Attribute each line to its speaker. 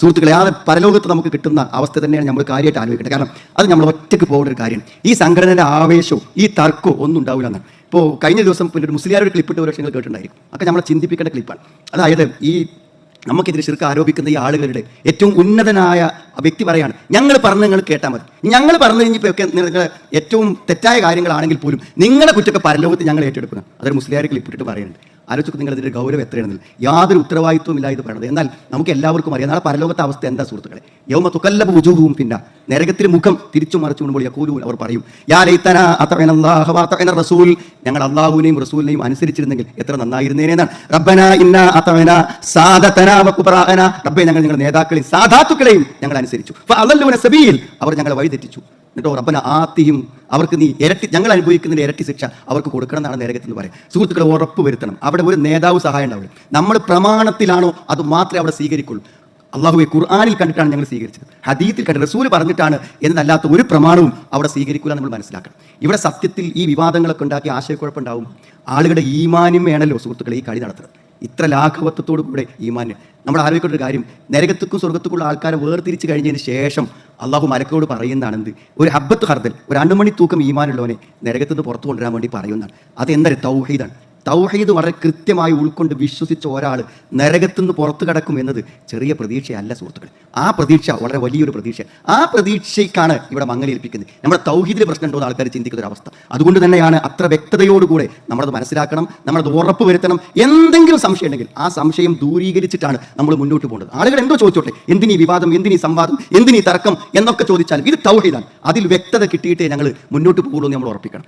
Speaker 1: സുഹൃത്തുക്കളെ ആ പരലോകത്ത് നമുക്ക് കിട്ടുന്ന അവസ്ഥ തന്നെയാണ് നമ്മൾ കാര്യമായിട്ട് ആലോചിക്കേണ്ടത്. കാരണം അത് നമ്മൾ ഒറ്റയ്ക്ക് പോകേണ്ട ഒരു കാര്യം. ഈ സംഘടനയുടെ ആവേശവും ഈ തർക്കവും ഒന്നും ഉണ്ടാവില്ല എന്നാണ് ഇപ്പോൾ കഴിഞ്ഞ ദിവസം പിന്നെ ഒരു മുസ്ലിയാർ ഒരു ക്ലിപ്പിട്ട് ഒരു നിങ്ങൾ കേട്ടിട്ടുണ്ടായിരിക്കും. അതൊക്കെ നമ്മളെ ചിന്തിപ്പിക്കേണ്ട ക്ലിപ്പാണ്. അതായത് ഈ നമുക്കെതിരെ ശിർക്ക് ആരോപിക്കുന്ന ഈ ആളുകളുടെ ഏറ്റവും ഉന്നതനായ വ്യക്തി പറയാണ് ഞങ്ങൾ പറഞ്ഞ് നിങ്ങൾ കേട്ടാൽ മതി. ഞങ്ങൾ പറഞ്ഞു കഴിഞ്ഞപ്പോൾ ഏറ്റവും തെറ്റായ കാര്യങ്ങളാണെങ്കിൽ പോലും നിങ്ങളെ കുറ്റൊക്കെ പരലോകത്ത് ഞങ്ങൾ ഏറ്റെടുക്കണം അതൊരു മുസ്ലിയാർ ക്ലിപ്പിട്ടിട്ട് പറയുന്നുണ്ട്. ആലോചിച്ച് നിങ്ങൾ അതിന്റെ ഗൗരവം എത്രയാണെന്നില്ല യാതൊരു ഉത്തരവാദിത്വം ഇല്ല ഇത് പറയുന്നത് എന്നാൽ നമുക്ക് എല്ലാവർക്കും അറിയാം നാളെ പരലോകത്തെ അവസ്ഥ എന്താ സുഹൃത്തുക്കളെ? യൗമ തുക്കല്ല പിന്നെ നരകത്തിൽ മുഖം തിരിച്ചു മറിച്ചു കൊണ്ടുമ്പോൾ യക്കൂലു അവർ പറയും യാ ലൈത്തന അതഅന റസൂൽ. ഞങ്ങൾ അള്ളാഹുവിനെയും റസൂലിനെയും അനുസരിച്ചിരുന്നെങ്കിൽ എത്ര നന്നായിരുന്നേനെന്നാണ് റബ്ബന ഇന്ന അതഅന സാദതന വ റബ്ബെ ഞങ്ങൾ നിങ്ങളുടെ നേതാക്കളെയും സാധാത്തുക്കളെയും ഞങ്ങൾ അനുസരിച്ചു. ഫഅദല്ലുന സബീൽ. അവർ ഞങ്ങളെ വഴിതെറ്റിച്ചു. എന്നിട്ടോ റബ്ബന ആത്തിയും അവർക്ക് നീ ഇരട്ടി ഞങ്ങൾ അനുഭവിക്കുന്നതിന്റെ ഇരട്ടി ശിക്ഷ അവർക്ക് കൊടുക്കണം എന്നാണ് എന്ന് പറയാം സുഹൃത്തുക്കളെ ഉറപ്പ് വരുത്തണം. അവിടെ ഒരു നേതാവ് സഹായം ഉണ്ടാവില്ല. നമ്മൾ പ്രമാണത്തിലാണോ അത് മാത്രമേ അവിടെ സ്വീകരിക്കുള്ളൂ. അള്ളാഹുവെ ഖുർആാനിൽ കണ്ടിട്ടാണ് ഞങ്ങൾ സ്വീകരിച്ചത്. ഹദീത്തിൽ കണ്ട് റസൂൽ പറഞ്ഞിട്ടാണ് എന്നല്ലാത്ത ഒരു പ്രമാണവും അവിടെ സ്വീകരിക്കില്ല നമ്മൾ മനസ്സിലാക്കണം. ഇവിടെ സത്യത്തിൽ ഈ വിവാദങ്ങളൊക്കെ ഉണ്ടാക്കി ആശയക്കുഴപ്പമുണ്ടാവും. ആളുകളുടെ ഈമാനും വേണമല്ലോ സുഹൃത്തുക്കളെ ഈ കളി നടത്തുന്നത്. ഇത്ര ലാഘവത്വത്തോടു കൂടെ ഈമാന് നമ്മൾ ആലോചിക്കേണ്ട ഒരു കാര്യം നരകത്തുക്കും സ്വർഗത്തുക്കുള്ള ആൾക്കാരെ വേർതിരിച്ച് കഴിഞ്ഞതിന് ശേഷം അള്ളാഹു മലക്കോട് പറയുന്നതാണെന്ത്? ഒരു ഹബ്ബത്ത് ഹർദൽ ഒരു അണ്ണുമണി തൂക്കം ഈമാനുള്ളവനെ നരകത്തുനിന്ന് പുറത്തു കൊണ്ടുവരാൻ വേണ്ടി പറയുന്നതാണ്. അതെന്താ തൗഹീദാണ്. തൗഹീദ് വളരെ കൃത്യമായി ഉൾക്കൊണ്ട് വിശ്വസിച്ച ഒരാൾ നരകത്തുനിന്ന് പുറത്തു കടക്കും എന്നത് ചെറിയ പ്രതീക്ഷയല്ല സുഹൃത്തുക്കൾ ആ പ്രതീക്ഷ വളരെ വലിയൊരു പ്രതീക്ഷ. ആ പ്രതീക്ഷയ്ക്കാണ് ഇവിടെ മങ്ങലേൽപ്പിക്കുന്നത്. നമ്മുടെ തൗഹീദിൽ പ്രശ്നം ഉണ്ടോ എന്ന് ആൾക്കാർ ചിന്തിക്കുന്ന ഒരു അവസ്ഥ അതുകൊണ്ട് തന്നെയാണ് അത്ര വ്യക്തതയോടുകൂടെ നമ്മളത് മനസ്സിലാക്കണം നമ്മളത് ഉറപ്പ് വരുത്തണം. എന്തെങ്കിലും സംശയം ഉണ്ടെങ്കിൽ ആ സംശയം ദൂരീകരിച്ചിട്ടാണ് നമ്മൾ മുന്നോട്ട് പോകുന്നത് ആളുകൾ എന്തോ ചോദിച്ചോട്ടെ? എന്തിനീ വിവാദം? എന്തിനീ സംവാദം? എന്തിനീ തർക്കം? എന്നൊക്കെ ചോദിച്ചാൽ ഇത് തൗഹീദാണ്. അതിൽ വ്യക്തത കിട്ടിയിട്ടേ ഞങ്ങൾ മുന്നോട്ട് പോകുള്ളൂ എന്ന് നമ്മൾ ഉറപ്പിക്കണം.